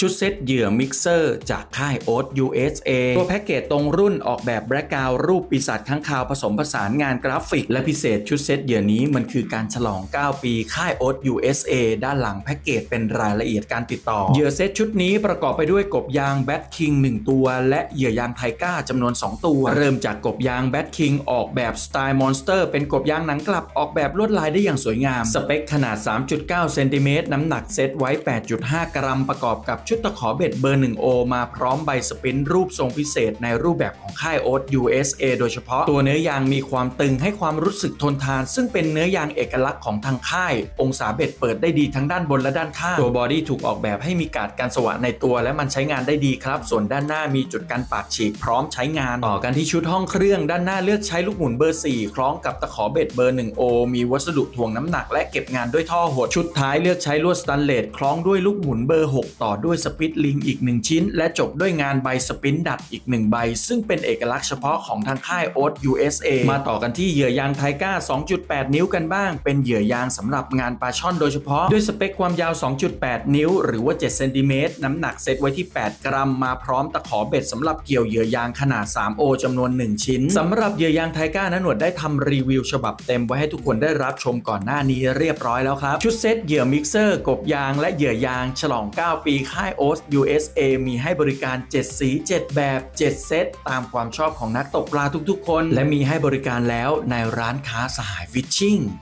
ชุดเซตเหยื่อมิกเซอร์จากค่ายโอ๊ต USA ตัวแพ็กเกจตรงรุ่นออกแบบแบล็กกราวรูปปีศาจข้างคาวผสมผสานงานกราฟิก และพิเศษชุดเซตเหยื่อนี้มันคือการฉลอง 9 ปีค่ายโอ๊ต USA ด้านหลังแพ็กเกจเป็นรายละเอียดการติดต่อ เหยื่อเซตชุดนี้ประกอบไปด้วยกบยางแบทคิง1ตัว และเหยื่อยางไทก้าจำนวน 2 ตัว เริ่มจากกบยางแบทคิงออกแบบสไตล์มอนสเตอร์เป็นกบยางหนังกลับออกแบบลวดลายได้อย่างสวยงามสเปคขนาด 3.9 เซนติเมตรน้ำหนักเซตไว้ 8.5 กรัมประกอบกับชุดตะขอเบ็ดเบอร์1โอมาพร้อมใบสปินรูปทรงพิเศษในรูปแบบของค่ายโอ๊ต USA โดยเฉพาะตัวเนื้อยางมีความตึงให้ความรู้สึกทนทาน ซึ่งเป็นเนื้อยางเอกลักษณ์ของทางค่าย องศาเบ็ดเปิดได้ดีทั้งด้านบนและด้านข้างตัวบอดี้ถูกออกแบบให้มีการกันสว่างในตัวและมันใช้งานได้ดีครับ ส่วนด้านหน้ามีจุดกันปาดฉีกพร้อมใช้งานต่อกันที่ชุดห้องเครื่องด้านหน้าเลือกใช้ลูกหมุนเบอร์ 4 คล้องกับตะขอเบ็ดเบอร์1โอมีวัสดุถ่วงน้ำหนักและเก็บงานด้วยท่อหดชุดท้ายเลือกใช้ลวดสแตนเลสคล้องด้วยลูกหมุนเบอร์ 6 ต่อด้วยสปิตลิงอีก 1 ชิ้น และจบด้วยงานใบสปินดัดอีก 1 ใบ ซึ่งเป็นเอกลักษณ์เฉพาะของทางค่ายโอ๊ต USA มาต่อกันที่เหยื่อยางไทก้า 2.8 นิ้วกันบ้าง เป็นเหยื่อยางสำหรับงานปลาช่อนโดยเฉพาะ ด้วยสเปคความยาว 2.8 นิ้ว หรือว่า7เซนติเมตรน้ำหนักเซตไว้ที่ 8 กรัม มาพร้อมตะขอเบ็ดสำหรับเกี่ยวเหยื่อยางขนาด 3 โอจำนวน 1 ชิ้นสำหรับเหยื่อยางไทก้านหนวดได้ทำรีวิวฉบับเต็มไว้ให้ทุกคนได้รับชมก่อนหน้านี้เรียบร้อยแล้วครับชุดเซตเหยื่อมิกเซอร์กบยางและเหยื่อยาง ฉลอง 9 ปีค่ายโอ๊ต USA มีให้บริการ 7 สี 7 แบบ 7 เซต ตามความชอบของนักตกปลาทุกๆ คน และมีให้บริการแล้วในร้านค้าสหายฟิชชิ่ง